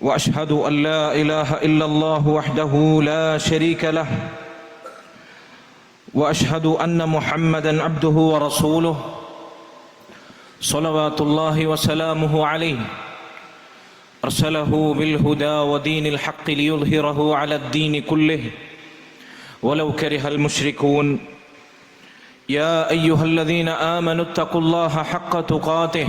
وأشهد أن لا إله إلا الله وحده لا شريك له وأشهد أن محمدا عبده ورسوله صلوات الله وسلامه عليه. أرسله بالهدى ودين الحق ليظهره على الدين كله. ولو كره المشركون يا أيها الذين آمنوا اتقوا الله حق تقاته.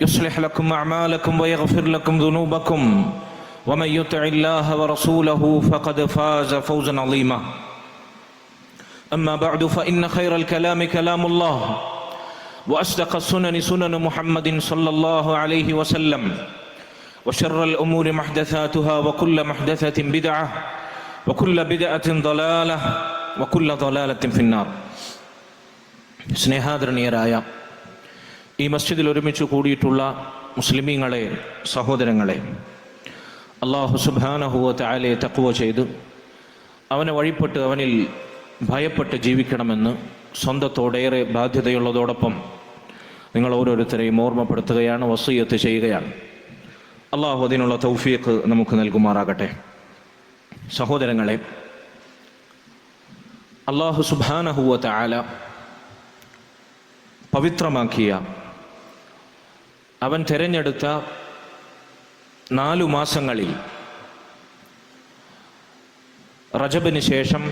يصلح لكم اعمالكم ويغفر لكم ذنوبكم ومن يطع الله ورسوله فقد فاز فوزا عظيما اما بعد فان خير الكلام كلام الله واصدق السنن سنن محمد صلى الله عليه وسلم وشر الامور محدثاتها وكل محدثه بدعه وكل بدعه ضلاله وكل ضلاله في النار സ്നേഹാദരണീയരായ ഈ മസ്ജിദിൽ ഒരുമിച്ച് കൂടിയിട്ടുള്ള മുസ്ലിമീങ്ങളെ സഹോദരങ്ങളെ അള്ളാഹു സുബാനഹുവത്തെ ആലെ തക്കുവ ചെയ്ത് അവനെ വഴിപ്പെട്ട് അവനിൽ ഭയപ്പെട്ട് ജീവിക്കണമെന്ന് സ്വന്തത്തോടേറെ ബാധ്യതയുള്ളതോടൊപ്പം നിങ്ങൾ ഓരോരുത്തരെയും ഓർമ്മപ്പെടുത്തുകയാണ് വസീയത്ത് ചെയ്യുകയാണ്. അള്ളാഹു അതിനുള്ള തൗഫിയക്ക് നമുക്ക് നൽകുമാറാകട്ടെ. സഹോദരങ്ങളെ അള്ളാഹു സുബാനഹുവത്തെ ആല പവിത്രമാക്കിയ അവൻ തിരഞ്ഞെടുത്ത നാലു മാസങ്ങളിൽ റജബിന് ശേഷം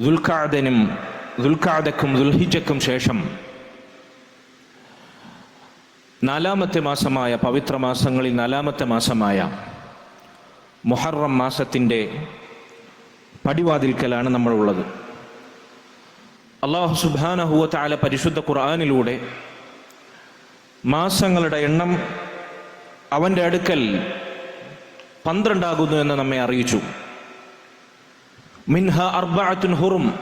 ദുൽഖാദനും ദുൽഖാദക്കും ദുൽഹിജക്കും ശേഷം നാലാമത്തെ മാസമായ പവിത്ര മാസങ്ങളിൽ നാലാമത്തെ മാസമായ മുഹറം മാസത്തിന്റെ പടിവാതിൽക്കലാണ് നമ്മളുള്ളത്. അള്ളാഹു സുബാനഹുവത്താല പരിശുദ്ധ ഖുർആാനിലൂടെ മാസങ്ങളുടെ എണ്ണം അവന്റെ അടുക്കൽ പന്ത്രണ്ടാകുന്നു എന്ന് നമ്മെ അറിയിച്ചു. മിൻഹ അർബഅത്തുൻ ഹുറും.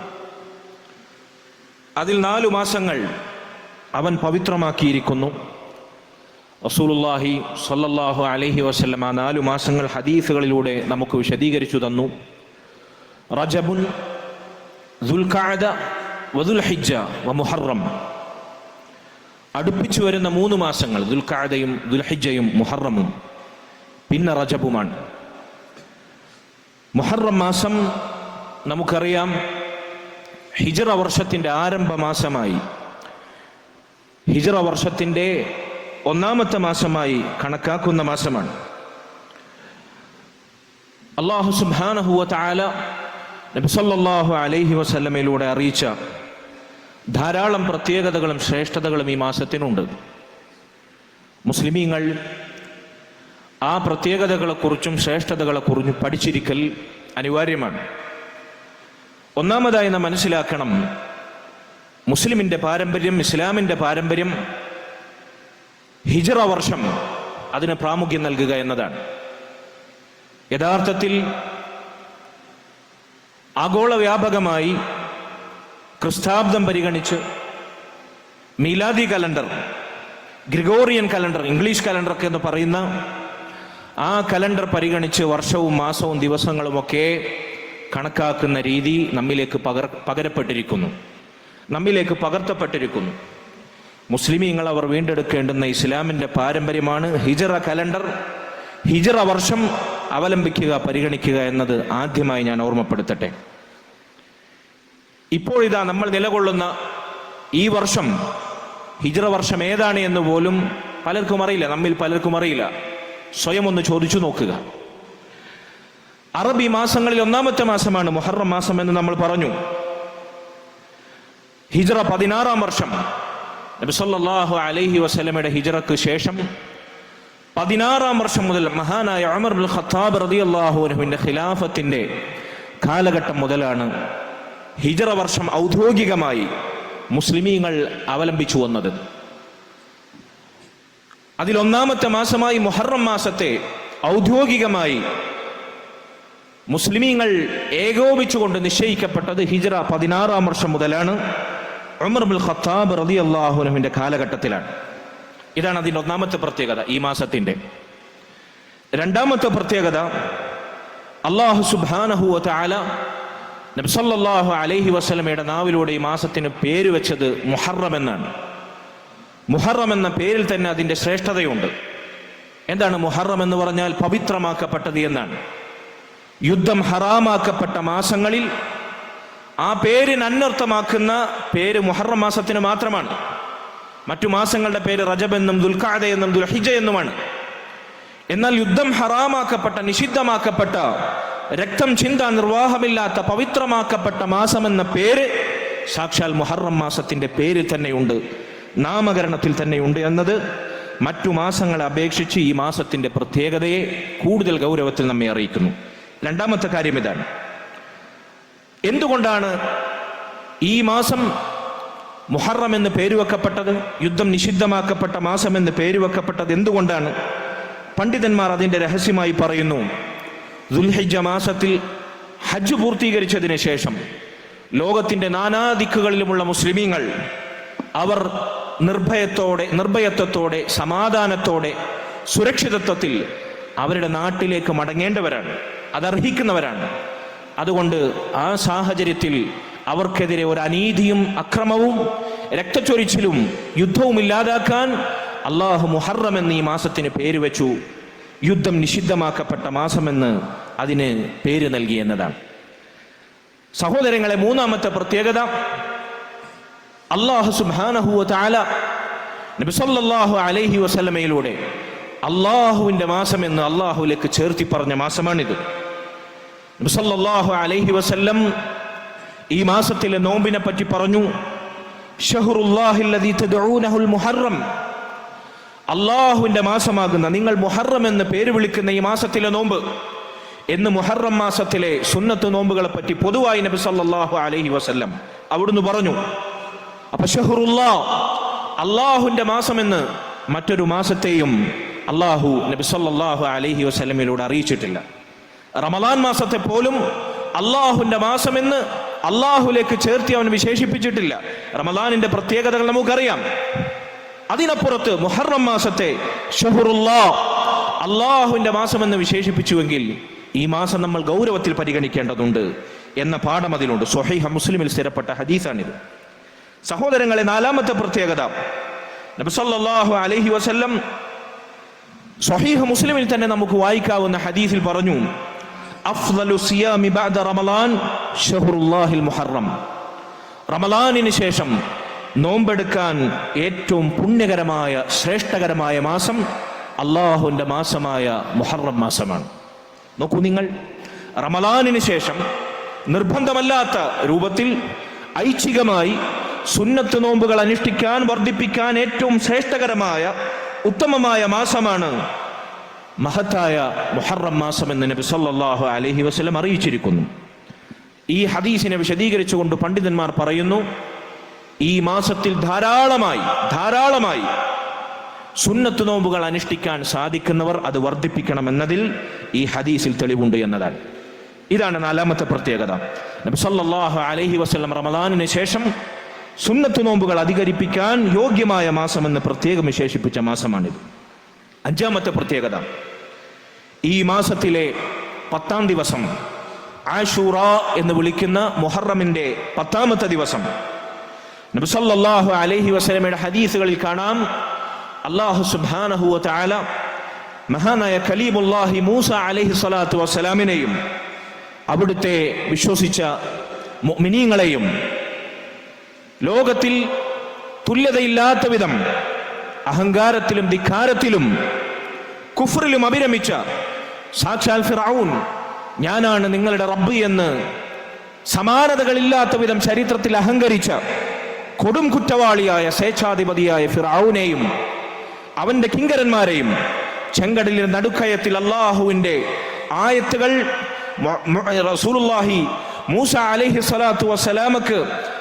അതിൽ നാലു മാസങ്ങൾ അവൻ പവിത്രമാക്കിയിരിക്കുന്നു. റസൂലുല്ലാഹി സല്ലല്ലാഹു അലൈഹി വസല്ലം ആ നാലു മാസങ്ങൾ ഹദീസുകളിലൂടെ നമുക്ക് വിശദീകരിച്ചു തന്നു. റജബുൻ ദുൽഖഅദ വദുൽഹിജ വ മുഹറം. അടുപ്പിച്ചു വരുന്ന മൂന്ന് മാസങ്ങൾ ദുൽഖാദയും ദുൽഹിജയും മുഹറമും പിന്നെ റജബുമാണ്. മുഹറം മാസം നമുക്കറിയാം ഹിജറ വർഷത്തിന്റെ ആരംഭ മാസമായി. ഹിജറ വർഷത്തിന്റെ ഒന്നാമത്തെ മാസമായി കണക്കാക്കുന്ന മാസമാണ്. അള്ളാഹു സുബാനഹുവ താല നബിസല്ലാഹു അലൈഹി വസല്ലമയിലൂടെ അറിയിച്ച ധാരാളം പ്രത്യേകതകളും ശ്രേഷ്ഠതകളും ഈ മാസത്തിനുണ്ട്. മുസ്ലിമീങ്ങൾ ആ പ്രത്യേകതകളെക്കുറിച്ചും ശ്രേഷ്ഠതകളെക്കുറിച്ചും പഠിച്ചിരിക്കൽ അനിവാര്യമാണ്. ഒന്നാമതായി നാം മനസ്സിലാക്കണം മുസ്ലിമിന്റെ പാരമ്പര്യം ഇസ്ലാമിന്റെ പാരമ്പര്യം ഹിജറ വർഷം അതിന് പ്രാമുഖ്യം നൽകുക എന്നതാണ്. യഥാർത്ഥത്തിൽ ആഗോള വ്യാപകമായി ക്രിസ്താബ്ദം പരിഗണിച്ച് മീലാദി calendar Gregorian calendar English calendar ഒക്കെ എന്ന് പറയുന്ന ആ കലണ്ടർ പരിഗണിച്ച് വർഷവും മാസവും ദിവസങ്ങളുമൊക്കെ കണക്കാക്കുന്ന രീതി നമ്മിലേക്ക് പകർ പകരപ്പെട്ടിരിക്കുന്നു. നമ്മിലേക്ക് പകർത്തപ്പെട്ടിരിക്കുന്നു. മുസ്ലിമീങ്ങൾ അവർ വീണ്ടെടുക്കേണ്ടുന്ന ഇസ്ലാമിന്റെ പാരമ്പര്യമാണ് ഹിജറ കലണ്ടർ. ഹിജറ വർഷം അവലംബിക്കുക പരിഗണിക്കുക എന്നത് ആദ്യമായി ഞാൻ ഓർമ്മപ്പെടുത്തട്ടെ. ഇപ്പോൾ ഇതാ നമ്മൾ നിലകൊള്ളുന്ന ഈ വർഷം ഹിജ്ര വർഷം ഏതാണ് എന്ന് പോലും പലർക്കും അറിയില്ല നമ്മിൽ പലർക്കും അറിയില്ല. സ്വയം ഒന്ന് ചോദിച്ചു നോക്കുക. അറബി മാസങ്ങളിൽ ഒന്നാമത്തെ മാസമാണ് മുഹറം മാസം എന്ന് നമ്മൾ പറഞ്ഞു. ഹിജ്ര പതിനാറാം വർഷം നബിസല്ലാഹു അലൈഹി വസല്ലമയുടെ ഹിജറക്ക് ശേഷം പതിനാറാം വർഷം മുതൽ മഹാനായ അമർ ഖത്താബ് റളിയല്ലാഹു അൻഹുവിന്റെ ഖിലാഫത്തിന്റെ കാലഘട്ടം മുതലാണ് ഹിജറ വർഷം ഔദ്യോഗികമായി മുസ്ലിമീങ്ങൾ അവലംബിച്ചു വന്നത്. അതിലൊന്നാമത്തെ മാസമായി മുഹറം മാസത്തെ ഔദ്യോഗികമായി മുസ്ലിമീങ്ങൾ ഏകോപിച്ചുകൊണ്ട് നിശ്ചയിക്കപ്പെട്ടത് ഹിജറ പതിനാറാം വർഷം മുതലാണ്. ഉമർ ബിൻ ഖത്താബ് റതി അള്ളാഹുലമിന്റെ കാലഘട്ടത്തിലാണ്. ഇതാണ് അതിന്റെ ഒന്നാമത്തെ പ്രത്യേകത ഈ മാസത്തിന്റെ രണ്ടാമത്തെ പ്രത്യേകത അള്ളാഹു സുബാനഹു താല നബ്സല്ലാഹു അലൈഹി വസ്ലമയുടെ നാവിലൂടെ ഈ മാസത്തിന് പേര് വെച്ചത് മുഹറം എന്നാണ്. മുഹറം എന്ന പേരിൽ തന്നെ അതിന്റെ ശ്രേഷ്ഠതയുണ്ട്. എന്താണ് മുഹറം എന്ന് പറഞ്ഞാൽ പവിത്രമാക്കപ്പെട്ടത് എന്നാണ്. യുദ്ധം ഹറാമാക്കപ്പെട്ട മാസങ്ങളിൽ ആ പേരിന് അന്വർത്ഥമാക്കുന്ന പേര് മുഹറം മാസത്തിന് മാത്രമാണ്. മറ്റു മാസങ്ങളുടെ പേര് റജബ് എന്നും ദുൽഖാദ എന്നും ദുൽഹിജ എന്നുമാണ്. എന്നാൽ യുദ്ധം ഹറാമാക്കപ്പെട്ട നിഷിദ്ധമാക്കപ്പെട്ട രക്തം ചിന്ത നിർവാഹമില്ലാത്ത പവിത്രമാക്കപ്പെട്ട മാസം എന്ന പേര് സാക്ഷാൽ മുഹറം മാസത്തിന്റെ പേരിൽ തന്നെയുണ്ട്. നാമകരണത്തിൽ തന്നെയുണ്ട് എന്നത് മറ്റു മാസങ്ങളെ അപേക്ഷിച്ച് ഈ മാസത്തിന്റെ പ്രത്യേകതയെ കൂടുതൽ ഗൗരവത്തിൽ നമ്മെ അറിയിക്കുന്നു. രണ്ടാമത്തെ കാര്യം ഇതാണ്. എന്തുകൊണ്ടാണ് ഈ മാസം മുഹറം എന്ന് പേര് വെക്കപ്പെട്ടത്? യുദ്ധം നിഷിദ്ധമാക്കപ്പെട്ട മാസം എന്ന് പേര് വെക്കപ്പെട്ടത് എന്തുകൊണ്ടാണ്? പണ്ഡിതന്മാർ അതിന്റെ രഹസ്യമായി പറയുന്നു ദുൽഹിജ മാസത്തിൽ ഹജ്ജ് പൂർത്തീകരിച്ചതിന് ശേഷം ലോകത്തിന്റെ നാനാ ദിക്കുകളിലുമുള്ള മുസ്ലിമീങ്ങൾ അവർ നിർഭയത്തോടെ നിർഭയത്വത്തോടെ സമാധാനത്തോടെ സുരക്ഷിതത്വത്തിൽ അവരുടെ നാട്ടിലേക്ക് മടങ്ങേണ്ടവരാണ്. അതർഹിക്കുന്നവരാണ്. അതുകൊണ്ട് ആ സാഹചര്യത്തിൽ അവർക്കെതിരെ ഒരു അനീതിയും അക്രമവും രക്തച്ചൊരിച്ചിലും യുദ്ധവും ഇല്ലാതാക്കാൻ അള്ളാഹു മുഹറം എന്ന് ഈ മാസത്തിന് പേര് വെച്ചു യുദ്ധം നിഷിദ്ധമാക്കപ്പെട്ട മാസമെന്ന് അതിന് പേര് നൽകി എന്നതാണ്. സഹോദരങ്ങളെ മൂന്നാമത്തെ പ്രത്യേകത അള്ളാഹു സുബാനഹുവ താല നബിസല്ലാഹു അലൈഹി മാസം എന്ന് അള്ളാഹുലേക്ക് ചേർത്തി പറഞ്ഞ മാസമാണിത്. അലൈഹി വസല്ലം ഈ മാസത്തിലെ നോമ്പിനെ പറ്റി പറഞ്ഞു ഷഹറുല്ലാഹില്ലദീ തദഊനഹുൽ മുഹറം അള്ളാഹുവിന്റെ മാസമാകുന്ന നിങ്ങൾ മുഹറം എന്ന് പേര് വിളിക്കുന്ന ഈ മാസത്തിലെ നോമ്പ്. എന്ന് മുഹറം മാസത്തിലെ സുന്നത്ത് നോമ്പുകളെ പറ്റി പൊതുവായി നബി സല്ലാഹു അലൈഹി വസ്ല്ലം അവിടുന്ന് പറഞ്ഞു. അപ്പൊ ഷഹറുല്ലാ അള്ളാഹുവിന്റെ മാസമെന്ന് മറ്റൊരു മാസത്തെയും അള്ളാഹു നബി സല്ലാഹു അലൈഹി വസ്ലമിലൂടെ അറിയിച്ചിട്ടില്ല. റമലാൻ മാസത്തെ പോലും അള്ളാഹുവിന്റെ മാസമെന്ന് അള്ളാഹുലേക്ക് ചേർത്തി അവൻ വിശേഷിപ്പിച്ചിട്ടില്ല. റമലാനിന്റെ പ്രത്യേകതകൾ നമുക്കറിയാം. അതിനപ്പുറത്ത് മുഹറം മാസത്തെ ഷഹുറുല്ലാ അള്ളാഹുവിന്റെ മാസമെന്ന് വിശേഷിപ്പിച്ചുവെങ്കിൽ ഈ മാസം നമ്മൾ ഗൗരവത്തിൽ പരിഗണിക്കേണ്ടതുണ്ട് എന്ന പാഠം അതിലുണ്ട്. സൊഹൈഹ മുസ്ലിമിൽ സ്ഥിരപ്പെട്ട ഹദീസാണിത്. സഹോദരങ്ങളെ നാലാമത്തെ പ്രത്യേകത. നബിസല്ലാഹു അലഹി വസ്ല്ലം സ്വഹീഹ് മുസ്ലിമിൽ തന്നെ നമുക്ക് വായിക്കാവുന്ന ഹദീസിൽ പറഞ്ഞു സിയാമി ബഅദ ഷഹ്റുല്ലാഹിൽ മുഹറം. റമളാനിന് ശേഷം നോമ്പെടുക്കാൻ ഏറ്റവും പുണ്യകരമായ ശ്രേഷ്ഠകരമായ മാസം അള്ളാഹുവിന്റെ മാസമായ മുഹറം മാസമാണ്. നോക്കൂ നിങ്ങൾ റമലാനിന് ശേഷം നിർബന്ധമല്ലാത്ത രൂപത്തിൽ ഐച്ഛികമായി സുന്നത്ത് നോമ്പുകൾ അനുഷ്ഠിക്കാൻ വർദ്ധിപ്പിക്കാൻ ഏറ്റവും ശ്രേഷ്ഠകരമായ ഉത്തമമായ മാസമാണ് മഹത്തായ മുഹറം മാസം എന്ന് നബി സല്ലാഹു അലഹി വസ്ലം അറിയിച്ചിരിക്കുന്നു. ഈ ഹദീസിനെ വിശദീകരിച്ചുകൊണ്ട് പണ്ഡിതന്മാർ പറയുന്നു ഈ മാസത്തിൽ ധാരാളമായി ധാരാളമായി സുന്നത്ത് നോമ്പുകൾ അനുഷ്ഠിക്കാൻ സാധിക്കുന്നവർ അത് വർദ്ധിപ്പിക്കണം എന്നതിൽ ഈ ഹദീസിൽ തെളിവുണ്ട് എന്നതാണ്. ഇതാണ് നാലാമത്തെ പ്രത്യേകത. നബി സല്ലല്ലാഹു അലൈഹി വസല്ലം റമദാനിന് ശേഷം സുന്നത്ത് നോമ്പുകൾ അധികരിപ്പിക്കാൻ യോഗ്യമായ മാസമെന്ന് പ്രത്യേകം വിശേഷിപ്പിച്ച മാസമാണിത്. അഞ്ചാമത്തെ പ്രത്യേകത. ഈ മാസത്തിലെ പത്താം ദിവസം ആഷൂറ എന്ന് വിളിക്കുന്ന മുഹറമിന്റെ പത്താമത്തെ ദിവസം നബിസല്ലാഹു അലൈഹി വസലമയുടെ ഹദീസുകളിൽ കാണാം. അള്ളാഹു സുബാനഹു താല മഹാനായ ഖലീമുല്ലാഹി മൂസ അലഹി സ്വലാത്തു വസ്സലാമിനെയും അവിടുത്തെ വിശ്വസിച്ച മിനിങ്ങളെയും ലോകത്തിൽ തുല്യതയില്ലാത്ത വിധം അഹങ്കാരത്തിലും ധിക്കാരത്തിലും കുഫറിലും അഭിരമിച്ച സാക്ഷാൽ ഫിറൌൻ ഞാനാണ് നിങ്ങളുടെ റബ്ബ് എന്ന് സമാനതകളില്ലാത്ത വിധം ചരിത്രത്തിൽ അഹങ്കരിച്ച കൊടും കുറ്റവാളിയായ സ്വേച്ഛാധിപതിയായ ഫിറാവുനെയും അവന്റെ കിങ്കരന്മാരെയും ചെങ്കടലിൽ നടുക്കയത്തിൽ അള്ളാഹുവിന്റെ ആയത്തുകൾ റസൂലുള്ളാഹി മൂസ അലഹി സ്വലാത്തു വസ്സലാമക്ക്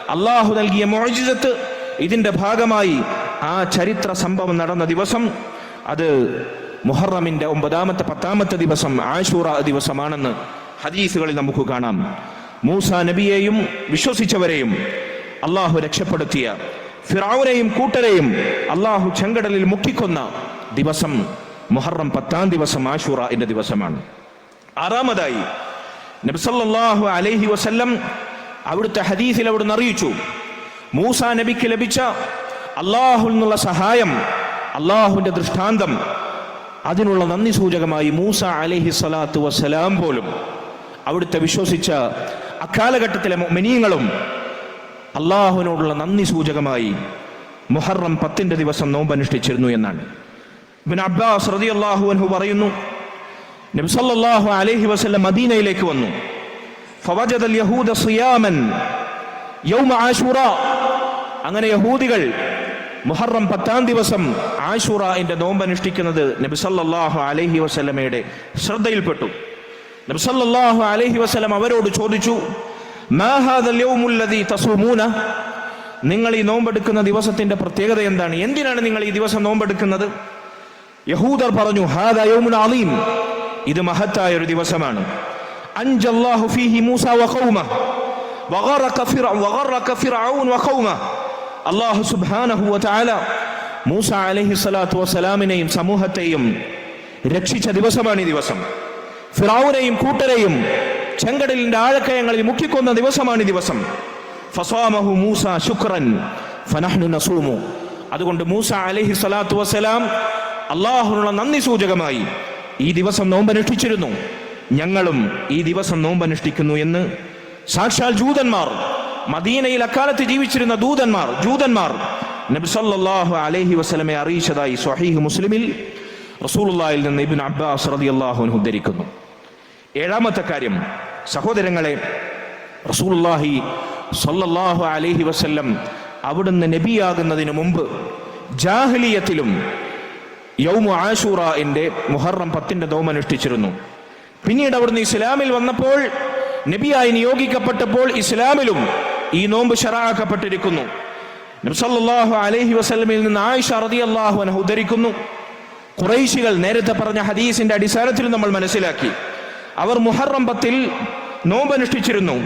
അള്ളാഹു നൽകിയ മോജിസത്ത് ഇതിന്റെ ഭാഗമായി ആ ചരിത്ര സംഭവം നടന്ന ദിവസം അത് മുഹറമിന്റെ ഒമ്പതാമത്തെ പത്താമത്തെ ദിവസം ആശൂറ ദിവസമാണെന്ന് ഹദീസുകളിൽ നമുക്ക് കാണാം. മൂസ നബിയെയും വിശ്വസിച്ചവരെയും അള്ളാഹു രക്ഷപ്പെടുത്തിയ. ഫിറാവുനെയും കൂട്ടരെയും അള്ളാഹു ചെങ്കടലിൽ മുക്കിക്കൊന്ന ദിവസം മുഹറം പത്താം ദിവസം ആഷൂറ എന്ന ദിവസമാണ്. ആറാമതായി നബ്സല്ലാഹു അലൈഹി വസല്ലം അവിടുത്തെ ഹദീസിൽ അവിടുന്ന് അറിയിച്ചു മൂസ നബിക്ക് ലഭിച്ച അള്ളാഹുൽ നിന്നുള്ള സഹായം അള്ളാഹുവിന്റെ ദൃഷ്ടാന്തം അതിനുള്ള നന്ദി സൂചകമായി മൂസ അലഹി സ്വലാത്തു വസ്സലാം പോലും അവിടുത്തെ വിശ്വസിച്ച അക്കാലഘട്ടത്തിലെ മിനിയങ്ങളും അള്ളാഹുവിനോടുള്ള നന്ദി സൂചകമായി മുഹറം പത്തിന്റെ ദിവസം നോമ്പനുഷ്ഠിച്ചിരുന്നു എന്നാണ്. അബ്ബാസ് റളിയല്ലാഹു അൻഹു പറയുന്നു നബി സല്ലല്ലാഹു അലൈഹി മദീനയിലേക്ക് വന്നു. ഫവജദൽ യഹൂദ സിയാമൻ യൗമ ആശൂറ അങ്ങനെ യഹൂദികൾ മുഹറം പത്താം ദിവസം ആശൂറന്റെ നോമ്പ് അനുഷ്ഠിക്കുന്നത് നബിസല്ലാഹു അലഹി വസല്ലമയുടെ ശ്രദ്ധയിൽപ്പെട്ടു. നബിസല്ലാഹു അലഹി വസ്ലം അവരോട് ചോദിച്ചു നിങ്ങൾ ഈ നോമ്പെടുക്കുന്ന ദിവസത്തിന്റെ പ്രത്യേകത എന്താണ്? എന്തിനാണ് നിങ്ങൾ ഈ ദിവസം നോമ്പെടുക്കുന്നത്? യഹൂദർ പറഞ്ഞു ഹാദ അലീം. ഇത് മഹത്തായ ഒരു ദിവസമാണ്. അൻജല്ലാഹു ഫീഹി മൂസ അല്ലാഹു സുബ്ഹാനഹു മൂസ സമൂഹത്തെയും രക്ഷിച്ച ദിവസമാണ് ഈ ദിവസം. ഫിറൌനെയും കൂട്ടരെയും ചെങ്കടലിന്റെ ആഴക്കയങ്ങളിൽ മുക്കിക്കൊന്ന ദിവസമാണ് ഈ ദിവസം. ഫസാമഹു മൂസ ശുക്രൻ ഫനഹ്നു നസൂമു. അതുകൊണ്ട് മൂസ അലൈഹി സ്വലാത്തു വസ്സലാം അള്ളാഹുനുള്ള നന്ദി സൂചകമായി ഈ ദിവസം നോമ്പനുഷ്ഠിച്ചിരുന്നു. ഞങ്ങളും ഈ ദിവസം നോമ്പനുഷ്ഠിക്കുന്നു എന്ന്. സാക്ഷാൽ ജൂതന്മാർ മദീനയിൽ അക്കാലത്ത് ജീവിച്ചിരുന്ന ദൂതന്മാർ ജൂതന്മാർ നബി അലഹി വസ്ലമെ അറിയിച്ചതായി സ്വഹീഹ് മുസ്ലിമിൽ റസൂലുള്ളാഹിൽ നിന്ന് ഇബ്നു അബ്ബാസ് റളിയല്ലാഹു അൻഹു ഉദ്ധരിക്കുന്നു. ഏഴാമത്തെ കാര്യം സഹോദരങ്ങളെ റസൂലുള്ളാഹി സല്ലല്ലാഹു അലൈഹി വസല്ലം അവിടുന്ന് നബിയാകുന്നതിന് മുമ്പ് ജാഹലിയത്തിലും യൗമു ആഷൂറ എന്റെ മുഹറം പത്തിന്റെ നോമനുഷ്ഠിച്ചിരുന്നു പിന്നീട് അവിടുന്ന് ഇസ്ലാമിൽ വന്നപ്പോൾ നബിയായി നിയോഗിക്കപ്പെട്ടപ്പോൾ ഇസ്ലാമിലും ഈ നോമ്പ് ഷറാക്കപ്പെട്ടിരിക്കുന്നു നബ്സല്ലാഹു അലൈഹി വസല്ലമയിൽ നിന്ന് ആയിഷ റളിയല്ലാഹു അൻഹ ഉദ്ധരിക്കുന്നു. കുറൈശികൾ നേരത്തെ പറഞ്ഞ ഹദീസിന്റെ അടിസ്ഥാനത്തിൽ നമ്മൾ മനസ്സിലാക്കി. അവർ മുഹറം പത്തിൽ നോമ്പനുഷ്ഠിച്ചിരുന്നു.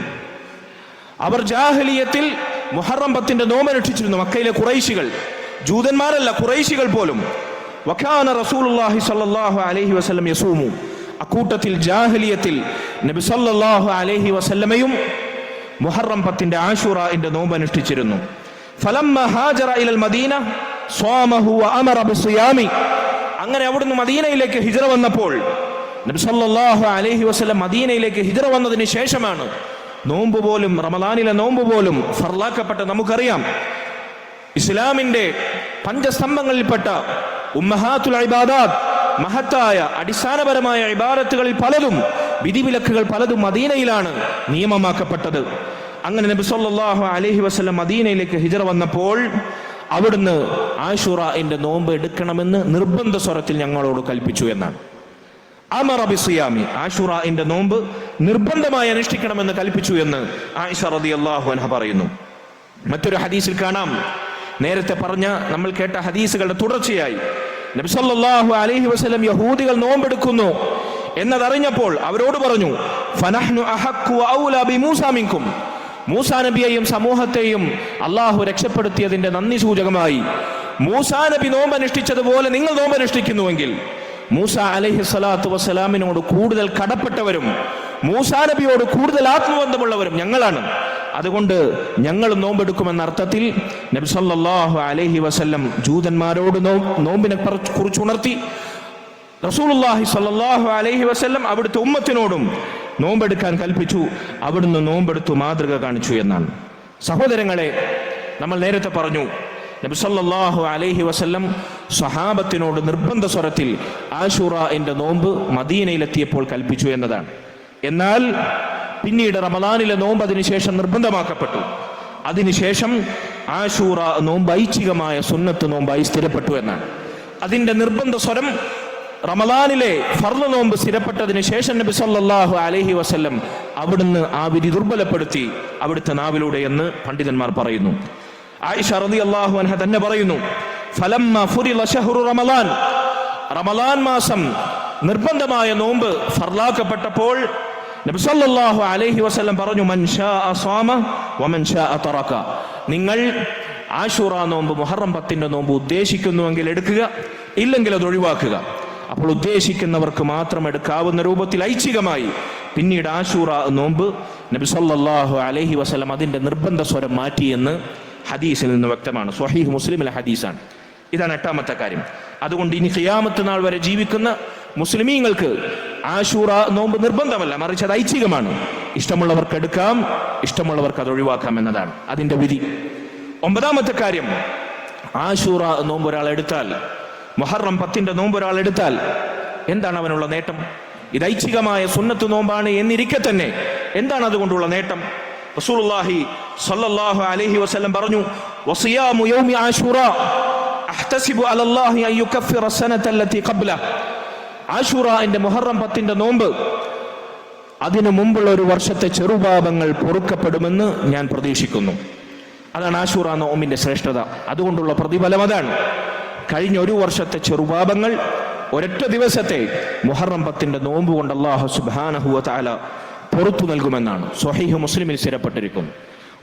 അവർ ജാഹലിയത്തിൽ മുഹറം നോമ്പനുഷ്ഠിച്ചിരുന്നു മക്കയിലെ കുറൈശികൾ ജൂതന്മാരല്ല കുറൈശികൾ പോലും. വഖാന റസൂലുള്ളാഹി സ്വല്ലല്ലാഹു അലൈഹി വസല്ലം യസൂമു. അക്കൂട്ടത്തിൽ ജാഹലിയത്തിൽ നബി സല്ലല്ലാഹു അലൈഹി വസല്ലമയും മുഹറം പത്തിന്റെ നോമ്പനുഷ്ഠിച്ചിരുന്നു. നോമ്പ് അനുഷ്ഠിച്ചിരുന്നു അങ്ങനെ അവിടുന്ന് മദീനയിലേക്ക് ഹിജറ വന്നപ്പോൾ നബി അലഹി വസ്ലം മദീനയിലേക്ക് ഹിജറ വന്നതിന് ശേഷമാണ് നോമ്പ് പോലും റമദാനിലെ നോമ്പ് പോലും ഫർലാക്കപ്പെട്ട നമുക്കറിയാം. ഇസ്ലാമിന്റെ പഞ്ചസ്തംഭങ്ങളിൽപ്പെട്ട ഉമ്മഹാത്തുൽ ഇബാദാത്ത് മഹത്തായ അടിസ്ഥാനപരമായ ഇബാദത്തുകളിൽ പലതും വിധിവിലക്കുകൾ പലതും മദീനയിലാണ് നിയമമാക്കപ്പെട്ടത്. അങ്ങനെ നബി സല്ലല്ലാഹു അലൈഹി വസല്ലം മദീനയിലേക്ക് ഹിജറ വന്നപ്പോൾ അവിടുന്ന് ആഷുറന്റെ നോമ്പ് എടുക്കണമെന്ന് നിർബന്ധ സ്വരത്തിൽ ഞങ്ങളോട് കൽപ്പിച്ചു എന്നാണ്. അമറ ബിസിയാമി. ആഷുറന്റെ നോമ്പ് നിർബന്ധമായി അനുഷ്ഠിക്കണമെന്ന് കൽപ്പിച്ചു എന്ന് ആയിഷ റളിയല്ലാഹു അൻഹ പറയുന്നു. മറ്റൊരു ഹദീസിൽ കാണാം. നേരത്തെ പറഞ്ഞ നമ്മൾ കേട്ട ഹദീസുകളുടെ തുടർച്ചയായി. നബിസല്ലാഹു അലഹി വസ്ലം യഹൂദികൾ നോമ്പെടുക്കുന്നു എന്നതറിഞ്ഞപ്പോൾ അവരോട് പറഞ്ഞു ഫനഹ്നു മൂസാ നബിയെയും സമൂഹത്തെയും അള്ളാഹു രക്ഷപ്പെടുത്തിയതിന്റെ നന്ദി സൂചകമായി. മൂസാ നബി നോമ്പനുഷ്ഠിച്ചതുപോലെ നിങ്ങൾ നോമ്പനുഷ്ഠിക്കുന്നുവെങ്കിൽ മൂസ അലഹി സ്വലാത്തു വസ്സലാമിനോട് കൂടുതൽ കടപ്പെട്ടവരും മൂസാ നബിയോട് കൂടുതൽ ആത്മബന്ധമുള്ളവരും ഞങ്ങളാണ്. അതുകൊണ്ട് ഞങ്ങൾ നോമ്പെടുക്കുമെന്ന അർത്ഥത്തിൽ നബി സല്ലല്ലാഹു അലൈഹി വസല്ലം ജൂതന്മാരോട് നോമ്പിനെ കുറിച്ച് ഉണർത്തി റസൂലുള്ളാഹി അലഹി അലൈഹി വസല്ലം അവിടുത്തെ ഉമ്മത്തിനോടും നോമ്പെടുക്കാൻ കൽപ്പിച്ചു. അവിടുന്ന് നോമ്പെടുത്തു മാതൃക കാണിച്ചു എന്നാണ്. സഹോദരങ്ങളെ നമ്മൾ നേരത്തെ പറഞ്ഞു നബി സല്ലല്ലാഹു അലൈഹി വസല്ലം സ്വഹാബത്തിനോട് നിർബന്ധ സ്വരത്തിൽ ആഷുറ എന്റെ നോമ്പ് മദീനയിലെത്തിയപ്പോൾ കൽപ്പിച്ചു എന്നതാണ്. എന്നാൽ പിന്നീട് റമദാനിലെ നോമ്പ് അതിനുശേഷം നിർബന്ധമാക്കപ്പെട്ടു. അതിനുശേഷം ആഷൂറ നോമ്പ് ഐച്ഛികമായ സുന്നത്ത് നോമ്പായി സ്ഥിരപ്പെട്ടു എന്നാണ്. അതിന്റെ നിർബന്ധ സ്വരം റമദാനിലെ ഫർദ് നോമ്പ് സ്ഥിരപ്പെട്ടതിന് ശേഷം നബി സല്ലാഹു അലഹി വസല്ലം അവിടുന്ന് ആ വിധി ദുർബലപ്പെടുത്തി അവിടുത്തെ നാവിലൂടെ എന്ന് പണ്ഡിതന്മാർ പറയുന്നു. ആയിഷ റളിയല്ലാഹു അൻഹ തന്നെ പറയുന്നു റമളാൻ. റമളാൻ മാസം നിർബന്ധമായ നോമ്പ് ഫർലാക്കപ്പെട്ടപ്പോൾ സല്ലല്ലാഹു അലൈഹി വസല്ലം പറഞ്ഞു മൻ ശാഅ സ്വാമ വമൻ ശാഅ തറക. നിങ്ങൾ ആഷൂറ നോമ്പ് മുഹറം പത്തിന്റെ നോമ്പ് ഉദ്ദേശിക്കുന്നുവെങ്കിൽ എടുക്കുക ഇല്ലെങ്കിൽ അത് ഒഴിവാക്കുക. അപ്പോൾ ഉദ്ദേശിക്കുന്നവർക്ക് മാത്രം എടുക്കാവുന്ന രൂപത്തിൽ ഐച്ഛികമായി പിന്നീട് ആശൂറ നോമ്പ് നബി സല്ലല്ലാഹു അലൈഹി വസല്ലം അതിന്റെ നിർബന്ധ സ്വരം മാറ്റിയെന്ന് ഹദീസിൽ നിന്ന് വ്യക്തമാണ്. സ്വഹീഹ് മുസ്ലിമിലെ ഹദീസാണ്. ഇതാണ് എട്ടാമത്തെ കാര്യം. അതുകൊണ്ട് ഇനി ഖിയാമത്ത് നാൾ വരെ ജീവിക്കുന്ന മുസ്ലിമീങ്ങൾക്ക് ആശൂറ നോമ്പ് നിർബന്ധമല്ല. മറിച്ച് അത് ഐച്ഛികമാണ്. ഇഷ്ടമുള്ളവർക്ക് എടുക്കാം ഇഷ്ടമുള്ളവർക്ക് അത് ഒഴിവാക്കാം എന്നതാണ് അതിന്റെ വിധി. ഒമ്പതാമത്തെ കാര്യം ആശൂറ നോമ്പ് ഒരാൾ എടുത്താൽ മൊഹറം പത്തിന്റെ നോമ്പ് ഒരാൾ എടുത്താൽ എന്താണ് അവനുള്ള നേട്ടം? ഇത് ഐച്ഛികമായ സുന്നത്ത് നോമ്പാണ് എന്നിരിക്കെ തന്നെ. എന്താണ് അതുകൊണ്ടുള്ള നേട്ടം? റസൂലുള്ളാഹി സ്വല്ലല്ലാഹു അലൈഹി വസല്ലം പറഞ്ഞു വസിയാമു യൗമി ആശൂറ അഹ്തസിബു അലല്ലാഹി അൻ യുകഫിറ സനത അല്ലതി ഖബ്ല. ആശൂറന്റെ മുഹറം പത്തിന്റെ നോമ്പ്. അതിനു മുമ്പുള്ള ഒരു വർഷത്തെ ചെറുപാപങ്ങൾ പൊറുക്കപ്പെടുമെന്ന് ഞാൻ പ്രതീക്ഷിക്കുന്നു. അതാണ് ആശൂറ നോമ്പിന്റെ ശ്രേഷ്ഠത. അതുകൊണ്ടുള്ള പ്രതിഫലം അതാണ്. കഴിഞ്ഞ ഒരു വർഷത്തെ ചെറുപാപങ്ങൾ ഒരൊറ്റ ദിവസത്തെ മുഹറം പത്തിന്റെ നോമ്പ് കൊണ്ട് അള്ളാഹു സുബാനഹുവ താല പുറത്തു നൽകുമെന്നാണ്. സ്വഹീഹ് മുസ്ലിമിൽ സ്ഥിരപ്പെട്ടിരിക്കുന്നു.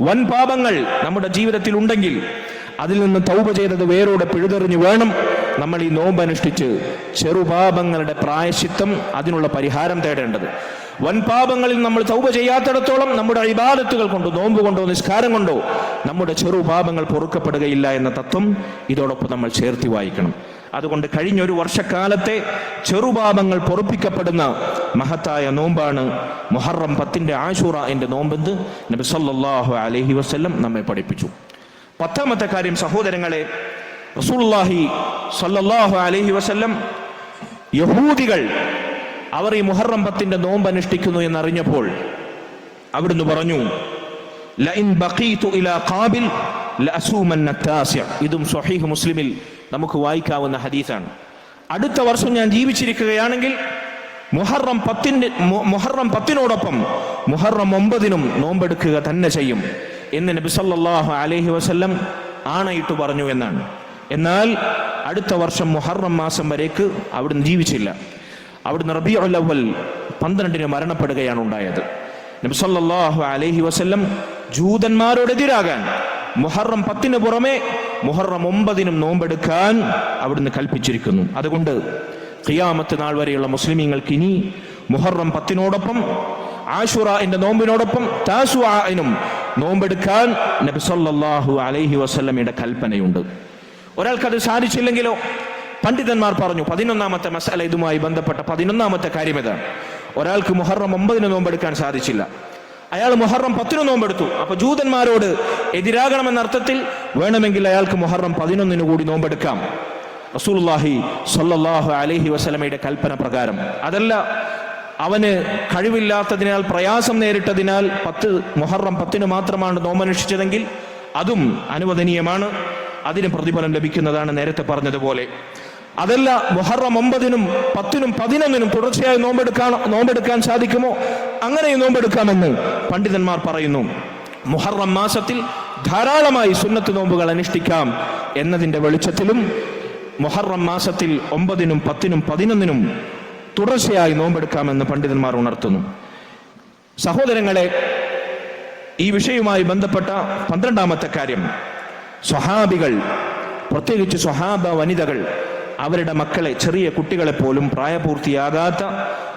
വൻ പാപങ്ങൾ നമ്മുടെ ജീവിതത്തിൽ ഉണ്ടെങ്കിൽ അതിൽ നിന്ന് തൗപ ചെയ്തത് വേരോടെ പിഴുതെറിഞ്ഞു വേണം നമ്മൾ ഈ നോമ്പ് അനുഷ്ഠിച്ച് ചെറുപാപങ്ങളുടെ പ്രായശിത്തം അതിനുള്ള പരിഹാരം തേടേണ്ടത്. വൻ പാപങ്ങളിൽ നമ്മൾ തൗപ ചെയ്യാത്തിടത്തോളം നമ്മുടെ ഇബാദത്തുകൾ കൊണ്ടോ നോമ്പ് കൊണ്ടോ നിസ്കാരം കൊണ്ടോ നമ്മുടെ ചെറുപാപങ്ങൾ പൊറുക്കപ്പെടുകയില്ല എന്ന തത്വം ഇതോടൊപ്പം നമ്മൾ ചേർത്തി വായിക്കണം. അതുകൊണ്ട് കഴിഞ്ഞൊരു വർഷക്കാലത്തെ ചെറുപാപങ്ങൾ പൊറപ്പിക്കപ്പെടുന്ന മഹത്തായ നോമ്പാണ് മുഹറം പത്തിന്റെ ആശൂറ എന്റെ നോമ്പെന്ന് നബി സല്ലല്ലാഹു അലൈഹി വസല്ലം നമ്മെ പഠിപ്പിച്ചു. പത്താമത്തെ കാര്യം സഹോദരങ്ങളെ റസൂള്ളാഹി സല്ലാഹു അലഹി വസ്ല്ലം യഹൂദികൾ അവർ ഈ മുഹറം പത്തിന്റെ നോമ്പ് അനുഷ്ഠിക്കുന്നു എന്നറിഞ്ഞപ്പോൾ അവിടുന്ന് പറഞ്ഞു ബഖീതു ഇലാ ഖാബിൽ ഇതും സ്വഹീഹ് മുസ്ലിമിൽ നമുക്ക് വായിക്കാവുന്ന ഹദീസാണ്. അടുത്ത വർഷം ഞാൻ ജീവിച്ചിരിക്കുകയാണെങ്കിൽ മുഹറം പത്തിന്റെ മുഹറം പത്തിനോടൊപ്പം മുഹറം ഒമ്പതിനും നോമ്പെടുക്കുക തന്നെ ചെയ്യും എന്ന് നബി സല്ലല്ലാഹു അലൈഹി വസല്ലം ആണയിട്ട് പറഞ്ഞു എന്നാണ്. എന്നാൽ അടുത്ത വർഷം മുഹറം മാസം വരേക്ക് അവിടുന്ന് ജീവിച്ചില്ല. അവിടുന്ന് റബി അവൽ പന്ത്രണ്ടിന് മരണപ്പെടുകയാണ് ഉണ്ടായത്. നബി സല്ലല്ലാഹു അലൈഹി വസല്ലം ജൂതന്മാരോടെതിരാകാൻ മുഹറം പത്തിന് പുറമെ മുഹറം ഒമ്പതിനും നോമ്പെടുക്കാൻ അവിടുന്ന് കൽപ്പിച്ചിരിക്കുന്നു. അതുകൊണ്ട് ഖിയാമത്ത് നാൾ വരെയുള്ള മുസ്ലിമീങ്ങൾക്ക് ഇനി മുഹറം പത്തിനോടൊപ്പം ആഷുറന്റെ നോമ്പിനോടൊപ്പം താസുനും നോമ്പെടുക്കാൻ നബി സല്ലല്ലാഹു അലൈഹി വസല്ലമയുടെ കൽപ്പനയുണ്ട്. ഒരാൾക്കത് സാധിച്ചില്ലെങ്കിലോ? പണ്ഡിതന്മാർ പറഞ്ഞു പതിനൊന്നാമത്തെ മസാല ഇതുമായി ബന്ധപ്പെട്ട പതിനൊന്നാമത്തെ കാര്യം ഇതാണ്. ഒരാൾക്ക് മുഹറം ഒമ്പതിന് നോമ്പെടുക്കാൻ സാധിച്ചില്ല. അയാൾ മുഹറം പത്തിനു നോമ്പെടുത്തു അപ്പൊ ജൂതന്മാരോട് എതിരാകണമെന്ന അർത്ഥത്തിൽ വേണമെങ്കിൽ അയാൾക്ക് മുഹറം പതിനൊന്നിനു കൂടി നോമ്പെടുക്കാം റസൂലുള്ളാഹി സ്വല്ലല്ലാഹു അലഹി വസലമയുടെ കൽപ്പന പ്രകാരം. അതല്ല അവന് കഴിവില്ലാത്തതിനാൽ പ്രയാസം നേരിട്ടതിനാൽ പത്ത് മുഹറം പത്തിന് മാത്രമാണ് നോമനുഷ്ഠിച്ചതെങ്കിൽ അതും അനുവദനീയമാണ്. അതിന് പ്രതിഫലം ലഭിക്കുന്നതാണ് നേരത്തെ പറഞ്ഞതുപോലെ. അതല്ല മുഹറം ഒമ്പതിനും പത്തിനും പതിനൊന്നിനും തുടർച്ചയായി നോമ്പെടുക്കാൻ നോമ്പെടുക്കാൻ സാധിക്കുമോ? അങ്ങനെ നോമ്പെടുക്കാമെന്ന് പണ്ഡിതന്മാർ പറയുന്നു. മുഹറം മാസത്തിൽ ധാരാളമായി സുന്നത്ത് നോമ്പുകൾ അനുഷ്ഠിക്കാം എന്നതിന്റെ വെളിച്ചത്തിലും മുഹറം മാസത്തിൽ ഒമ്പതിനും പത്തിനും പതിനൊന്നിനും തുടർച്ചയായി നോമ്പെടുക്കാമെന്ന് പണ്ഡിതന്മാർ ഉണർത്തുന്നു. സഹോദരങ്ങളെ ഈ വിഷയവുമായി ബന്ധപ്പെട്ട പന്ത്രണ്ടാമത്തെ കാര്യം. സ്വഹാബികൾ പ്രത്യേകിച്ച് സ്വഹാബ വനിതകൾ അവരുടെ മക്കളെ ചെറിയ കുട്ടികളെ പോലും പ്രായപൂർത്തിയാകാത്ത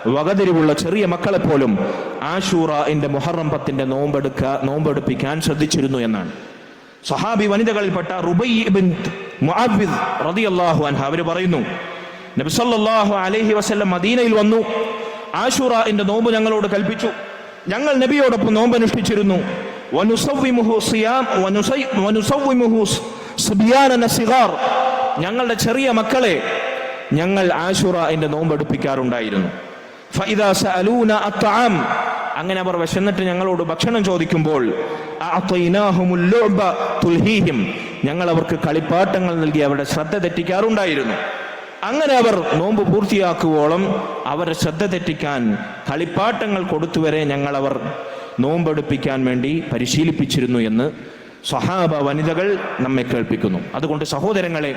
വകതിരിവുള്ള ചെറിയ മക്കളെ പോലും ആഷൂറ എന്റെ മുഹറം പത്തിന്റെ നോമ്പെടുക്ക നോമ്പെടുപ്പിക്കാൻ ശ്രദ്ധിച്ചിരുന്നു എന്നാണ്. സഹാബി വനിതകളിൽപ്പെട്ട റുബൈബിൻ റളിയല്ലാഹു അൻഹ അവർ പറയുന്നു നബി സല്ലല്ലാഹു അലൈഹി മദീനയിൽ വന്നു ആഷൂറ എന്റെ നോമ്പ് ഞങ്ങളോട് കൽപ്പിച്ചു. ഞങ്ങൾ നബിയോടൊപ്പം നോമ്പ് അനുഷ്ഠിച്ചിരുന്നു വനുസവ്വിമുഹു സിയാം വനുസൈ- വനുസവ്വിമുഹു സിബ്യാനന ഞങ്ങളുടെ ചെറിയ മക്കളെ ഞങ്ങൾ ആശുറ എന്റെ നോമ്പെടുപ്പിക്കാറുണ്ടായിരുന്നു അങ്ങനെ അവർ വിശന്നിട്ട് ഞങ്ങളോട് ഭക്ഷണം ചോദിക്കുമ്പോൾ ഞങ്ങൾ അവർക്ക് കളിപ്പാട്ടങ്ങൾ നൽകി അവരുടെ ശ്രദ്ധ തെറ്റിക്കാറുണ്ടായിരുന്നു. അങ്ങനെ അവർ നോമ്പ് പൂർത്തിയാക്കുവോളം അവരെ ശ്രദ്ധ തെറ്റിക്കാൻ കളിപ്പാട്ടങ്ങൾ കൊടുത്തുവരെ ഞങ്ങൾ അവർ നോമ്പെടുപ്പിക്കാൻ വേണ്ടി പരിശീലിപ്പിച്ചിരുന്നു എന്ന് സ്വഹാബ വനിതകൾ നമ്മെ കേൾപ്പിക്കുന്നു. അതുകൊണ്ട് സഹോദരങ്ങളെ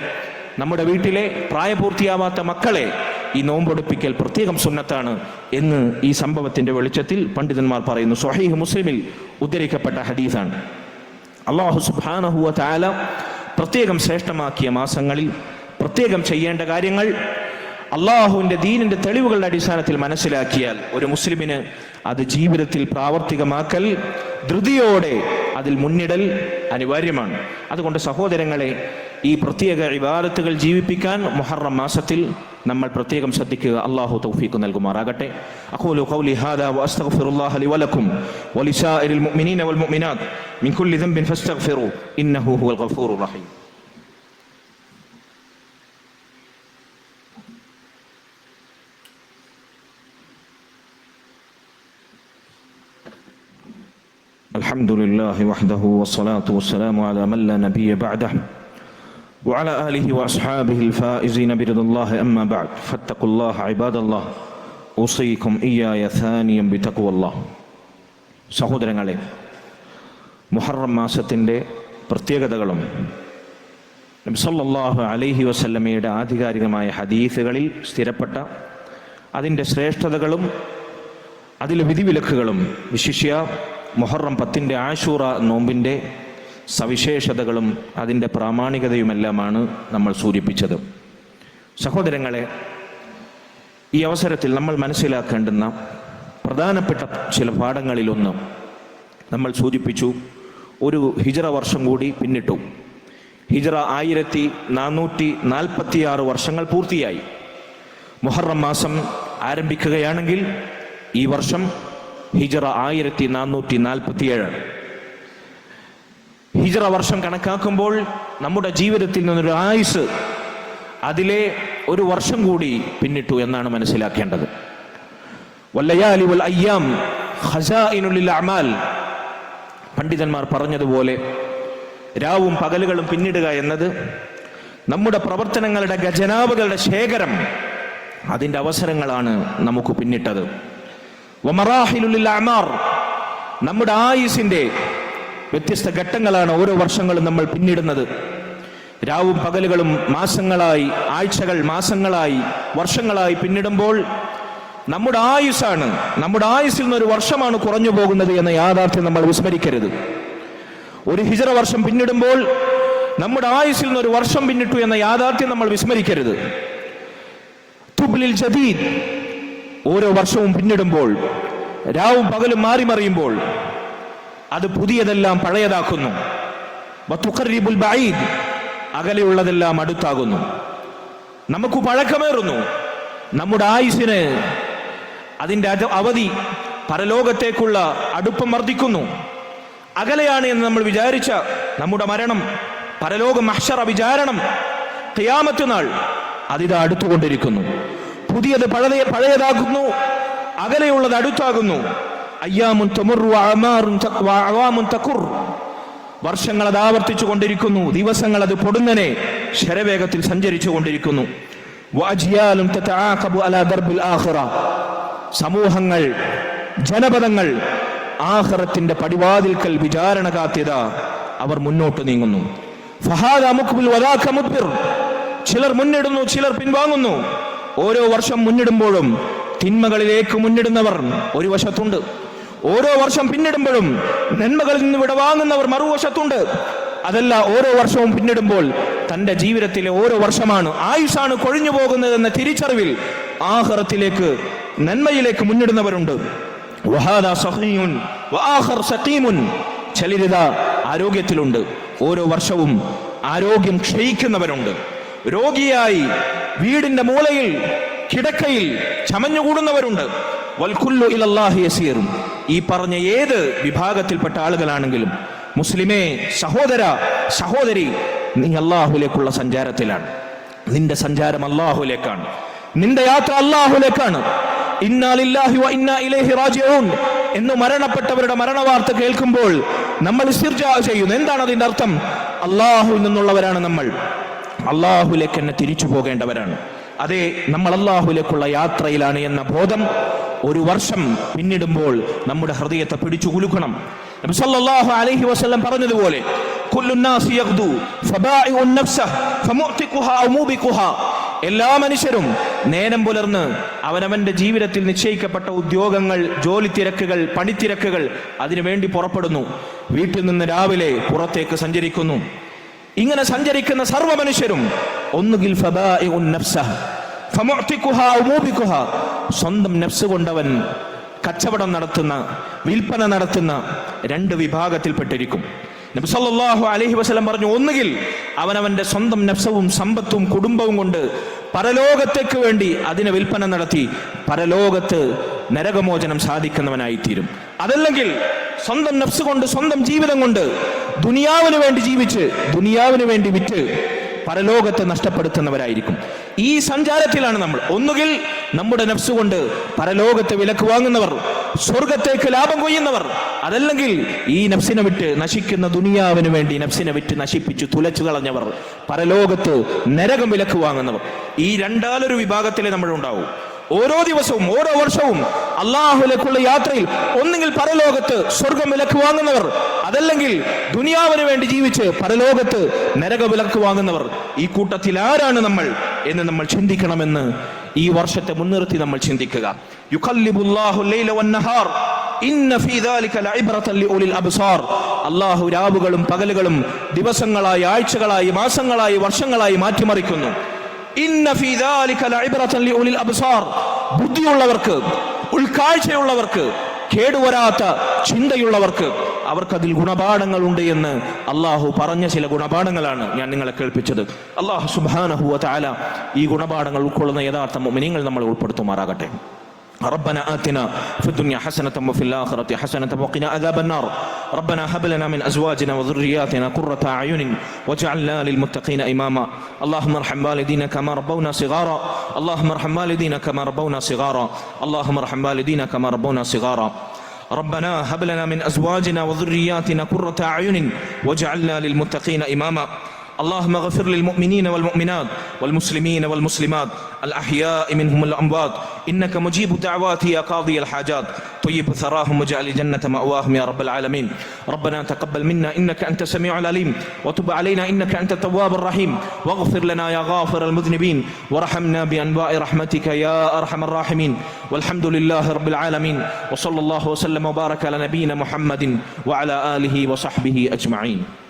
നമ്മുടെ വീട്ടിലെ പ്രായപൂർത്തിയാവാത്ത മക്കളെ ഈ നോമ്പൊടുപ്പിക്കൽ പ്രത്യേകം സുന്നത്താണ് എന്ന് ഈ സംഭവത്തിന്റെ വെളിച്ചത്തിൽ പണ്ഡിതന്മാർ പറയുന്നു. സ്വഹീഹ് മുസ്ലിമിൽ ഉദ്ധരിക്കപ്പെട്ട ഹദീസാണ്. അള്ളാഹു സുബാനഹുവ താല പ്രത്യേകം ശ്രേഷ്ഠമാക്കിയ മാസങ്ങളിൽ പ്രത്യേകം ചെയ്യേണ്ട കാര്യങ്ങൾ അള്ളാഹുവിന്റെ ദീനിന്റെ തെളിവുകളുടെ അടിസ്ഥാനത്തിൽ മനസ്സിലാക്കിയാൽ ഒരു മുസ്ലിമിന് അത് ജീവിതത്തിൽ പ്രാവർത്തികമാക്കൽ ധൃതിയോടെ അതിൽ മുന്നിടൽ അനിവാര്യമാണ്. അതുകൊണ്ട് സഹോദരങ്ങളെ ഈ പ്രത്യേക ഇബാദത്തുകൾ ജീവിപ്പിക്കാൻ മുഹറം മാസത്തിൽ നമ്മൾ പ്രത്യേകം ശ്രദ്ധിക്കുക. അള്ളാഹു തൗഫീഖ് നൽകുമാറാകട്ടെ. അഖൂലു ഖൗലി ഹാദാ മുഅ്മിനീന വൽ മുഅ്മിനാത് മിൻ കുല്ലി ഇന്നഹു ഹുവൽ ഗഫൂറുർ റഹീം. الحمد لله وحده والصلاة والسلام على من لا نبي بعده وعلى آله وأصحابه الفائزين برضا الله أما بعد فاتقوا الله عباد الله أوصيكم إياي ثانيا بتقوى الله സഹോദരങ്ങളെ മുഹറം മാസത്തിൻ്റെ പ്രത്യേകതകളും നബ്സല്ലാഹു അലൈഹി വസല്ലമയുടെ ആധികാരികമായ ഹദീസുകളിൽ സ്ഥിരപ്പെട്ട അതിൻ്റെ ശ്രേഷ്ഠതകളും അതിലെ വിധിവിലക്കുകളും വിശിഷ്യ മുഹറം പത്തിന്റെ ആശൂറ നോമ്പിന്റെ സവിശേഷതകളും അതിന്റെ പ്രാമാണികതയുമെല്ലാമാണ് നമ്മൾ സൂചിപ്പിച്ചത്. സഹോദരങ്ങളെ ഈ അവസരത്തിൽ നമ്മൾ മനസ്സിലാക്കേണ്ടുന്ന പ്രധാനപ്പെട്ട ചില പാഠങ്ങളിലൊന്ന് നമ്മൾ സൂചിപ്പിച്ചു. ഒരു ഹിജറ വർഷം കൂടി പിന്നിട്ടു. ഹിജറ ആയിരത്തി നാനൂറ്റി നാൽപ്പത്തിയാറ് വർഷങ്ങൾ പൂർത്തിയായി. മുഹറം മാസം ആരംഭിക്കുകയാണെങ്കിൽ ഈ വർഷം ഹിജറ ആയിരത്തി നാനൂറ്റി നാൽപ്പത്തിയേഴ് ഹിജറ വർഷം കണക്കാക്കുമ്പോൾ നമ്മുടെ ജീവിതത്തിൽ നിന്നൊരു ആയുസ് അതിലെ ഒരു വർഷം കൂടി പിന്നിട്ടു എന്നാണ് മനസ്സിലാക്കേണ്ടത്. വല്ലയാലി വൽ അയ്യാം ഖസാഇനുൽ അമാൽ. പണ്ഡിതന്മാർ പറഞ്ഞതുപോലെ രാവും പകലുകളും പിന്നിടുക എന്നത് നമ്മുടെ പ്രവർത്തനങ്ങളുടെ ഖജനാവുകളുടെ ശേഖരം അതിന്റെ അവസരങ്ങളാണ് നമുക്ക് പിന്നിട്ടത്. നമ്മുടെ ആയുസിന്റെ വ്യത്യസ്ത ഘട്ടങ്ങളാണ് ഓരോ വർഷങ്ങളും നമ്മൾ പിന്നിടുന്നത്. രാവും പകലുകളും മാസങ്ങളായി ആഴ്ചകൾ മാസങ്ങളായി വർഷങ്ങളായി പിന്നിടുമ്പോൾ നമ്മുടെ ആയുസ്സാണ് നമ്മുടെ ആയുസ്സിൽ നിന്ന് ഒരു വർഷമാണ് കുറഞ്ഞു പോകുന്നത് എന്ന യാഥാർത്ഥ്യം നമ്മൾ വിസ്മരിക്കരുത്. ഒരു ഹിജറ വർഷം പിന്നിടുമ്പോൾ നമ്മുടെ ആയുസ്സിൽ നിന്ന് ഒരു വർഷം പിന്നിട്ടു എന്ന യാഥാർത്ഥ്യം നമ്മൾ വിസ്മരിക്കരുത്. തുബ്ലിൽ ജദീദ് ഓരോ വർഷവും പിന്നിടുമ്പോൾ രാവും പകലും മാറി മറിയുമ്പോൾ അത് പുതിയതെല്ലാം പഴയതാക്കുന്നു. അകലെയുള്ളതെല്ലാം അടുത്താകുന്നു. നമുക്ക് പഴക്കമേറുന്നു. നമ്മുടെ ആയുസിന് അതിന്റെ അവധി പരലോകത്തേക്കുള്ള അടുപ്പം വർദ്ധിക്കുന്നു. അകലെയാണ് എന്ന് നമ്മൾ വിചാരിച്ച നമ്മുടെ മരണം പരലോക മഹ്ഷറ വിചാരണം ഖിയാമത്ത് നാൾ അതിതാ അടുത്തുകൊണ്ടിരിക്കുന്നു. പുതിയത് പഴയ പഴയതാകുന്നു. അകലെയുള്ളത് അടുത്താകുന്നു. അയ്യാമുൻ തഖുർ വർഷങ്ങൾ അത് ആവർത്തിച്ചു കൊണ്ടിരിക്കുന്നു. ദിവസങ്ങൾ അത് പൊടുന്നനെ ശരവേഗത്തിൽ സഞ്ചരിച്ചു കൊണ്ടിരിക്കുന്നു. സമൂഹങ്ങൾ ജനപദങ്ങൾ ആഹ്റത്തിന്റെ പടിവാതിൽക്കൽ വിചാരണ കാത്യത അവർ മുന്നോട്ട് നീങ്ങുന്നു. ഫഹാദ ചിലർ മുന്നിടുന്നു ചിലർ പിൻവാങ്ങുന്നു. ഓരോ വർഷം മുന്നിടുമ്പോഴും തിന്മകളിലേക്ക് മുന്നിടുന്നവർ ഒരു വശത്തുണ്ട്. ഓരോ വർഷം പിന്നിടുമ്പോഴും നന്മകളിൽ നിന്ന് വിടവാങ്ങുന്നവർ മറുവശത്തുണ്ട് അതല്ല ഓരോ വർഷവും പിന്നിടുമ്പോൾ തന്റെ ജീവിതത്തിലെ ഓരോ വർഷമാണ് ആയുഷാണ് കൊഴിഞ്ഞു പോകുന്നത് എന്ന തിരിച്ചറിവിൽ ആഹറത്തിലേക്ക് നന്മയിലേക്ക് മുന്നിടുന്നവരുണ്ട്. ചലിരിത ആരോഗ്യത്തിലുണ്ട്. ഓരോ വർഷവും ആരോഗ്യം ക്ഷയിക്കുന്നവരുണ്ട്. രോഗിയായി വീടിന്റെ മൂലയിൽ കിടക്കയിൽ ചമഞ്ഞുകൂടുന്നവരുണ്ട്. വൽക്കുല്ലു ഇലല്ലാഹി യസീർ ഈ പറഞ്ഞ ഏത് വിഭാഗത്തിൽപ്പെട്ട ആളുകളാണെങ്കിലും മുസ്ലിമേ സഹോദര സഹോദരി നീ അള്ളാഹുലേക്കുള്ള സഞ്ചാരത്തിലാണ്. നിന്റെ സഞ്ചാരം അള്ളാഹുലേക്കാണ് നിന്റെ യാത്ര അള്ളാഹുലേക്കാണ് ഇന്നാ റാജിഊൻ എന്ന് മരണപ്പെട്ടവരുടെ മരണവാർത്ത കേൾക്കുമ്പോൾ നമ്മൾ ചെയ്യുന്നു. എന്താണ് അതിന്റെ അർത്ഥം? അള്ളാഹുവിൽ നിന്നുള്ളവരാണ് നമ്മൾ. അള്ളാഹുലേക്ക് തന്നെ തിരിച്ചു പോകേണ്ടവരാണ്. അതെ നമ്മൾ അള്ളാഹുലേക്കുള്ള യാത്രയിലാണ് എന്ന ബോധം ഒരു വർഷം പിന്നിടുമ്പോൾ നമ്മുടെ ഹൃദയത്തെ പിടിച്ചു കുലുക്കണം. പറഞ്ഞതുപോലെ എല്ലാ മനുഷ്യരും നേരം പുലർന്ന് അവനവന്റെ ജീവിതത്തിൽ നിശ്ചയിക്കപ്പെട്ട ഉദ്യോഗങ്ങൾ ജോലി തിരക്കുകൾ പണിത്തിരക്കുകൾ അതിനുവേണ്ടി പുറപ്പെടുന്നു. വീട്ടിൽ നിന്ന് രാവിലെ പുറത്തേക്ക് സഞ്ചരിക്കുന്നു. ഇങ്ങനെ സഞ്ചരിക്കുന്ന സർവ മനുഷ്യരും ഒന്നുകിൽ സ്വന്തം നഫ്സ് കൊണ്ടവൻ കച്ചവടം നടത്തുന്ന വിൽപ്പന നടത്തുന്ന രണ്ട് വിഭാഗത്തിൽപ്പെട്ടിരിക്കും. നബി അലഹി വസ്ലം പറഞ്ഞു ഒന്നുകിൽ അവനവന്റെ സ്വന്തം നഫ്സവും സമ്പത്തും കുടുംബവും കൊണ്ട് പരലോകത്തേക്ക് വേണ്ടി അതിനെ വിൽപ്പന നടത്തി പരലോകത്ത് നരകമോചനം സാധിക്കുന്നവനായിത്തീരും. അതല്ലെങ്കിൽ സ്വന്തം നഫ്സ് കൊണ്ട് സ്വന്തം ജീവിതം കൊണ്ട് ദുനിയാവിന് വേണ്ടി ജീവിച്ച് ദുനിയാവിന് വേണ്ടി വിറ്റ് പരലോകത്തെ നഷ്ടപ്പെടുത്തുന്നവരായിരിക്കും. ഈ സഞ്ചാരത്തിലാണ് നമ്മൾ. ഒന്നുകിൽ നമ്മുടെ നഫ്സ് കൊണ്ട് പരലോകത്തെ വിലക്ക് വാങ്ങുന്നവർ സ്വർഗത്തേക്ക് ലാഭം കൊയ്യുന്നവർ അതല്ലെങ്കിൽ ഈ നഫ്സിനെ വിട്ട് നശിക്കുന്ന ദുനിയാവിന് വേണ്ടി നഫ്സിനെ വിട്ട് നശിപ്പിച്ചു തുലച്ചു കളഞ്ഞവർ പരലോകത്ത് നരകം വിലക്ക് വാങ്ങുന്നവർ. ഈ രണ്ടാലൊരു വിഭാഗത്തിലെ നമ്മൾ ഉണ്ടാവും ഓരോ ദിവസവും ഓരോ വർഷവും അള്ളാഹുലേക്കുള്ള യാത്രയിൽ ഒന്നുകിൽ പരലോകത്ത് സ്വർഗം വിലക്ക് വാങ്ങുന്നവർ അതല്ലെങ്കിൽ ദുനിയാവിന് വേണ്ടി ജീവിച്ച് പരലോകത്ത് നരക വിലക്ക് വാങ്ങുന്നവർ. ഈ കൂട്ടത്തിൽ ആരാണ് നമ്മൾ എന്ന് നമ്മൾ ചിന്തിക്കണമെന്ന് ഈ വർഷത്തെ മുൻനിർത്തി നമ്മൾ ചിന്തിക്കുക. അള്ളാഹു രാവുകളും പകലുകളും ദിവസങ്ങളായി ആഴ്ചകളായി മാസങ്ങളായി വർഷങ്ങളായി മാറ്റിമറിക്കുന്നു. ബുദ്ധിയുള്ളവർക്ക് ഉൾക്കാഴ്ചയുള്ളവർക്ക് കേടുവരാത്ത ചിന്തയുള്ളവർക്ക് അവർക്കതിൽ ഗുണപാഠങ്ങളുണ്ട് എന്ന് അള്ളാഹു പറഞ്ഞ ചില ഗുണപാഠങ്ങളാണ് ഞാൻ നിങ്ങളെ കേൾപ്പിച്ചത്. അള്ളാഹു സുബാനഹുവ താല ഈ ഗുണപാഠങ്ങൾ ഉൾക്കൊള്ളുന്ന യഥാർത്ഥ നിങ്ങൾ നമ്മൾ ഉൾപ്പെടുത്തുമാറാകട്ടെ. ربنا آتنا في الدنيا حسنة وفي الآخرة حسنة وقنا عذاب النار. ربنا هب لنا من أزواجنا وذرياتنا قرة أعين واجعلنا للمتقين إماما. اللهم ارحم والدينا كما ربونا صغارا. اللهم ارحم والدينا كما ربونا صغارا. اللهم ارحم والدينا كما ربونا صغارا. ربنا هب لنا من أزواجنا وذرياتنا قرة أعين واجعلنا للمتقين إماما. اللهم اغفر للمؤمنين والمؤمنات والمسلمين والمسلمات الأحياء منهم الأموات. إنك مجيب دعوات يا قاضي الحاجات. طيب ثراهم واجعل الجنة مأواهم يا رب العالمين. ربنا تقبل منا إنك أنت السميع العليم. وتب علينا إنك أنت التواب الرحيم. واغفر لنا يا غافر المذنبين. وارحمنا بأنواع رحمتك يا أرحم الراحمين. والحمد لله رب العالمين. وصلى الله وسلم وبارك على نبينا محمد وعلى آله وصحبه أجمعين.